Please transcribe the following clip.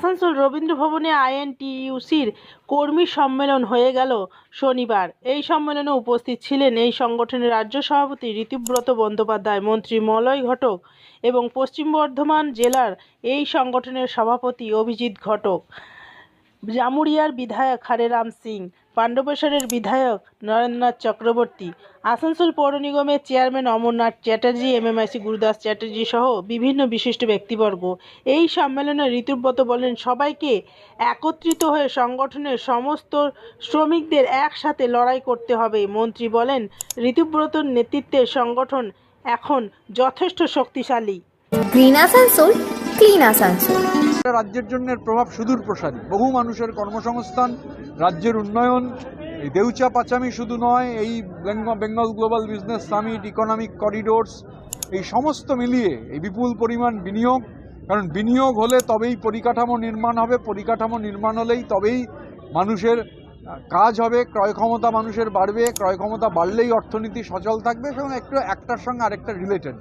আসানসোল রবীন্দ্র ভবনে আইএনটিইউসির কর্মী সম্মেলন হয়ে গেল শনিবার। এই সম্মেলনে উপস্থিত ছিলেন এই সংগঠনের রাজ্য সভাপতি ঋতুব্রত বন্দ্যোপাধ্যায়, মন্ত্রী মলয় ঘটক এবং পশ্চিম বর্ধমান জেলার এই সংগঠনের সভাপতি অভিজিৎ ঘটক জামুরিয়ার বিধায়ক হারেরাম সিং পাণ্ডবেশ্বরের বিধায়ক নরেন্দ্রনাথ চক্রবর্তী, আসানসোল পৌর নিগমের চেয়ারম্যান অমরনাথ চ্যাটার্জি, এমএমআইসি গুরুদাস চ্যাটার্জি সহ বিভিন্ন বিশিষ্ট ব্যক্তিবর্গ। এই সম্মেলনে ঋতুব্রত বলেন, সবাইকে একত্রিত হয়ে সংগঠনের সমস্ত শ্রমিকদের একসাথে লড়াই করতে হবে। মন্ত্রী বলেন, ঋতুব্রতর নেতৃত্বে সংগঠন এখন যথেষ্ট শক্তিশালী। Green Asansol, clean Asansol. রাজ্যের জন্য প্রভাব সুদূর প্রসারী। বহু মানুষের কর্মসংস্থান, রাজ্যের উন্নয়ন, এই দেউচা পাচামি শুধু নয়, এই Bengal global business summit, economic corridors, এই সমস্ত মিলিয়ে এই বিপুল পরিমাণ বিনিয়োগ, কারণ বিনিয়োগ হলে তবেই পরিকাঠামো নির্মাণ হবে, পরিকাঠামো নির্মাণ হলেই তবেই মানুষের কাজ হবে, ক্রয় ক্ষমতা মানুষের বাড়বে, ক্রয় ক্ষমতা বাড়লেই অর্থনীতি সচল থাকবে, এবং একটু একটার সঙ্গে আরেকটা রিলেটেড